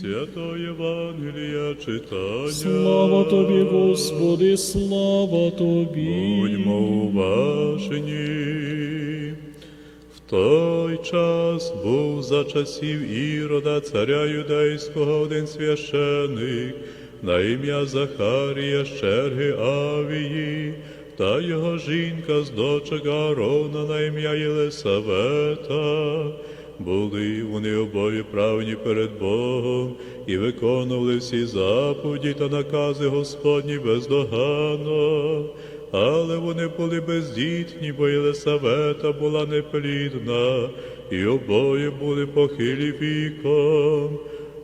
Святої Євангелія читання. Слава тобі, Господи, слава тобі. Будьмо уважні. В той час був за часів Ірода, царя юдейського, один священик, на ім'я Захарія з черги Авії, та його жінка з дочок Аарона на ім'я Єлисавета. Були вони обоє правні перед Богом і виконували всі заповіді та накази Господні бездоганно. Але вони були бездітні, бо Єлисавета була неплідна, і обоє були похилі віком.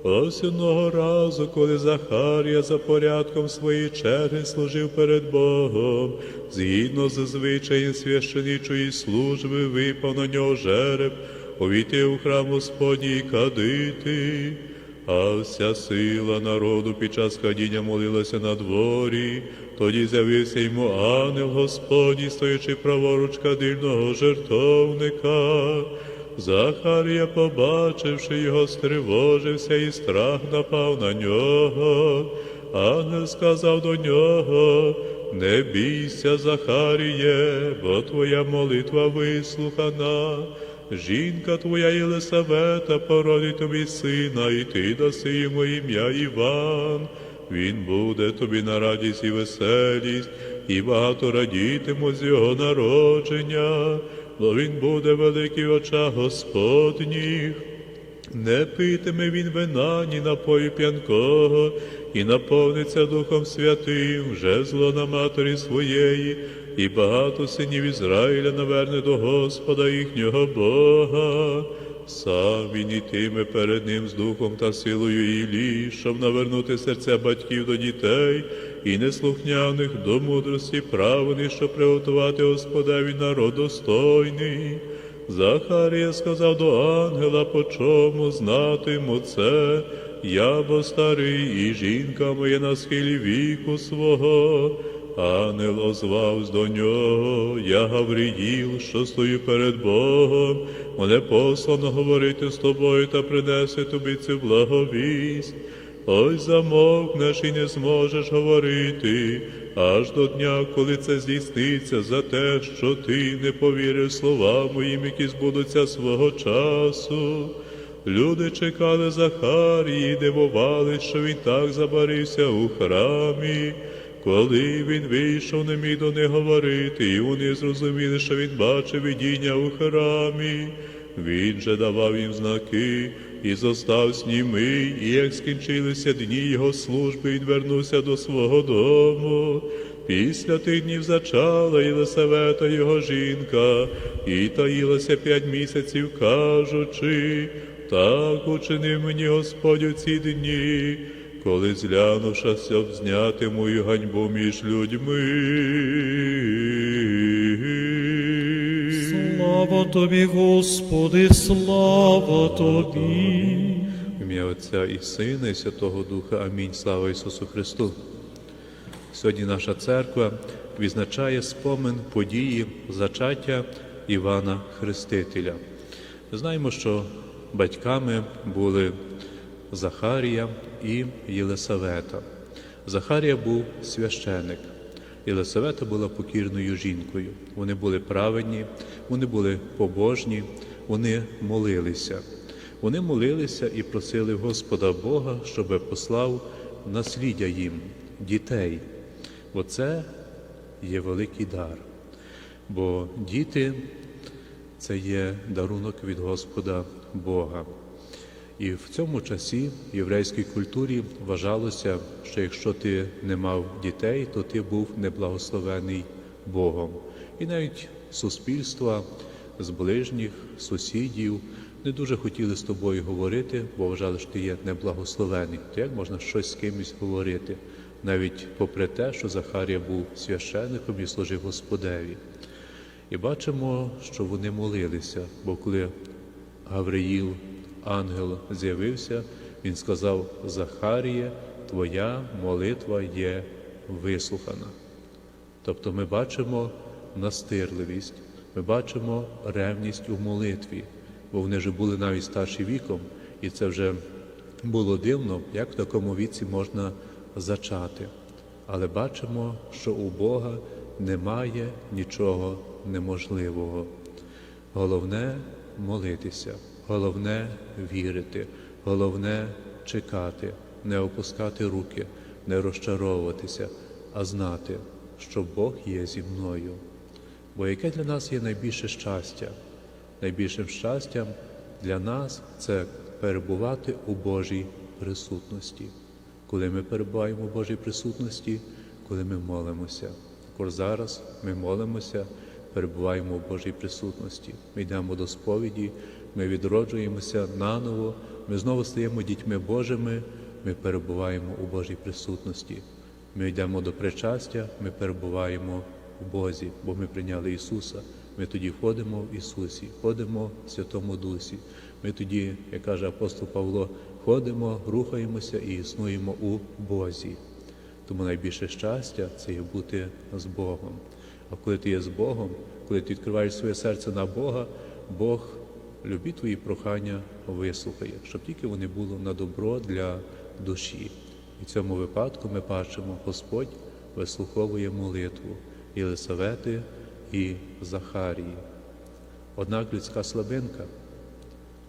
Ось одного разу, коли Захарія за порядком своєї черги служив перед Богом, згідно з звичаєм священичої служби, випав на нього жереб, увійти у храм Господній кадити. А вся сила народу під час ходіння молилася на дворі. Тоді з'явився йому ангел Господній, стоячи праворуч кадильного жертовника. Захарія, побачивши його, стривожився, і страх напав на нього. Ангел сказав до нього, не бійся, Захаріє, бо твоя молитва вислухана. Жінка твоя Єлисавета породить тобі сина, і ти даси йому ім'я Іван. Він буде тобі на радість і веселість, і багато радітимуть з його народження, бо він буде великий в очах Господніх. Не питиме він вина, ні напою п'янкого, і наповниться Духом Святим, вже зло на матері своєї, і багато синів Ізраїля наверне до Господа їхнього Бога. Сам він ітиме перед ним з духом та силою Ілі, щоб навернути серця батьків до дітей і неслухняних до мудрості правини, щоб приготувати Господеві народ достойний. Захарія сказав до ангела, по чому знатиму це, я бо старий, і жінка моя на схилі віку свого. Ангел озвався до нього, я Гавриїл, що стою перед Богом, мене послано говорити з тобою та принесе тобі цю благовість. Ось замовкнеш і не зможеш говорити, аж до дня, коли це здійсниться за те, що ти не повірив словам моїм, які збудуться свого часу. Люди чекали Захарії, дивували, що він так забарився у храмі. Коли він вийшов, не міг до них говорити, і вони зрозуміли, що він бачив видіння у храмі. Він же давав їм знаки і зостав німий, і як скінчилися дні його служби, він вернувся до свого дому. Після тих днів зачала Єлисавета його жінка, і таїлася п'ять місяців, кажучи, так учинив мені Господь у ці дні, коли зглянувши, щоб зняти мою ганьбу між людьми. Слава тобі, Господи, слава тобі. В ім'я Отця і Сина, і Святого Духа. Амінь. Слава Ісусу Христу. Сьогодні наша церква відзначає спомин події зачаття Івана Хрестителя. Ми знаємо, що батьками були Захарія і Єлисавета. Захарія був священик. Єлисавета була покірною жінкою. Вони були праведні, вони були побожні, вони молилися. Вони молилися і просили Господа Бога, щоб послав насліддя їм, дітей. Бо це є великий дар. Бо діти це є дарунок від Господа Бога. І в цьому часі в єврейській культурі вважалося, що якщо ти не мав дітей, то ти був неблагословений Богом. І навіть суспільства з ближніх, сусідів не дуже хотіли з тобою говорити, бо вважали, що ти є неблагословений. То як можна щось з кимось говорити, навіть попри те, що Захарія був священником і служив Господеві. І бачимо, що вони молилися, бо коли Гавриїл, ангел, з'явився, він сказав: Захаріє, твоя молитва є вислухана. Тобто ми бачимо настирливість, ми бачимо ревність у молитві, бо вони вже були навіть старші віком, і це вже було дивно, як в такому віці можна зачати. Але бачимо, що у Бога немає нічого неможливого. Головне молитися, головне вірити, головне чекати, не опускати руки, не розчаровуватися, а знати, що Бог є зі мною. Бо яке для нас є найбільше щастя? Найбільшим щастям для нас це перебувати у Божій присутності. Коли ми перебуваємо у Божій присутності, коли ми молимося. Також зараз ми молимося, перебуваємо у Божій присутності. Ми йдемо до сповіді, ми відроджуємося наново, ми знову стаємо дітьми Божими, ми перебуваємо у Божій присутності. Ми йдемо до причастя, ми перебуваємо у Бозі, бо ми прийняли Ісуса. Ми тоді ходимо в Ісусі, ходимо в Святому Дусі. Ми тоді, як каже апостол Павло, ходимо, рухаємося і існуємо у Бозі. Тому найбільше щастя це є бути з Богом. А коли ти є з Богом, коли ти відкриваєш своє серце на Бога, Бог любі твої прохання вислухає, щоб тільки вони були на добро для душі. І в цьому випадку ми бачимо, Господь вислуховує молитву Єлисавети і Захарії. Однак людська слабинка.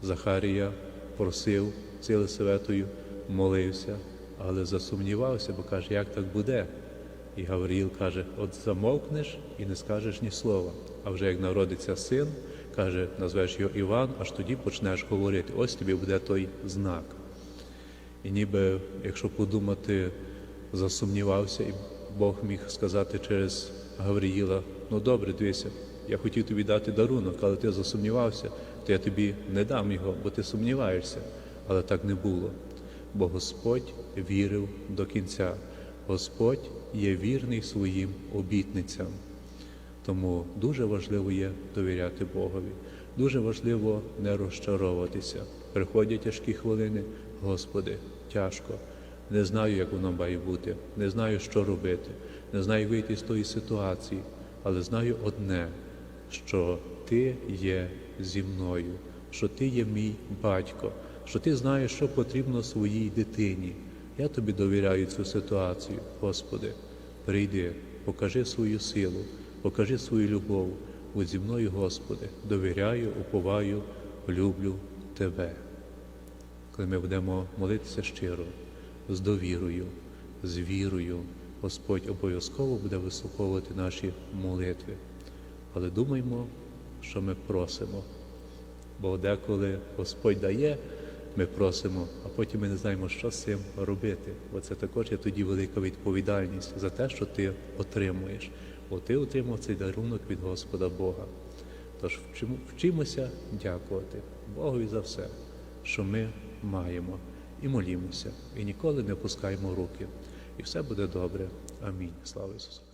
Захарія просив з Єлисаветою, молився, але засумнівався, бо каже, як так буде? І Гавриїл каже: от замовкнеш і не скажеш ні слова. А вже як народиться син, каже, назвеш його Іван, аж тоді почнеш говорити. Ось тобі буде той знак. І ніби, якщо подумати, засумнівався, і Бог міг сказати через Гавриїла, ну добре, дивися, я хотів тобі дати дарунок, але ти засумнівався, то я тобі не дам його, бо ти сумніваєшся. Але так не було. Бо Господь вірив до кінця. Господь є вірний своїм обітницям. Тому дуже важливо є довіряти Богові. Дуже важливо не розчаровуватися. Приходять тяжкі хвилини, Господи, тяжко. Не знаю, як воно має бути, не знаю, що робити, не знаю, вийти з тої ситуації, але знаю одне, що Ти є зі мною, що Ти є мій батько, що Ти знаєш, що потрібно своїй дитині. Я тобі довіряю цю ситуацію, Господи. Прийди, покажи свою силу, покажи свою любов. Будь зі мною, Господи, довіряю, уповаю, люблю Тебе. Коли ми будемо молитися щиро, з довірою, з вірою, Господь обов'язково буде вислуховувати наші молитви. Але думаймо, що ми просимо. Бо деколи Господь дає, ми просимо, а потім ми не знаємо, що з цим робити. Бо це також є тоді велика відповідальність за те, що ти отримуєш. Бо ти отримав цей дарунок від Господа Бога. Тож вчимося дякувати Богові за все, що ми маємо, і молімося, і ніколи не опускаємо руки. І все буде добре. Амінь. Слава Ісусу!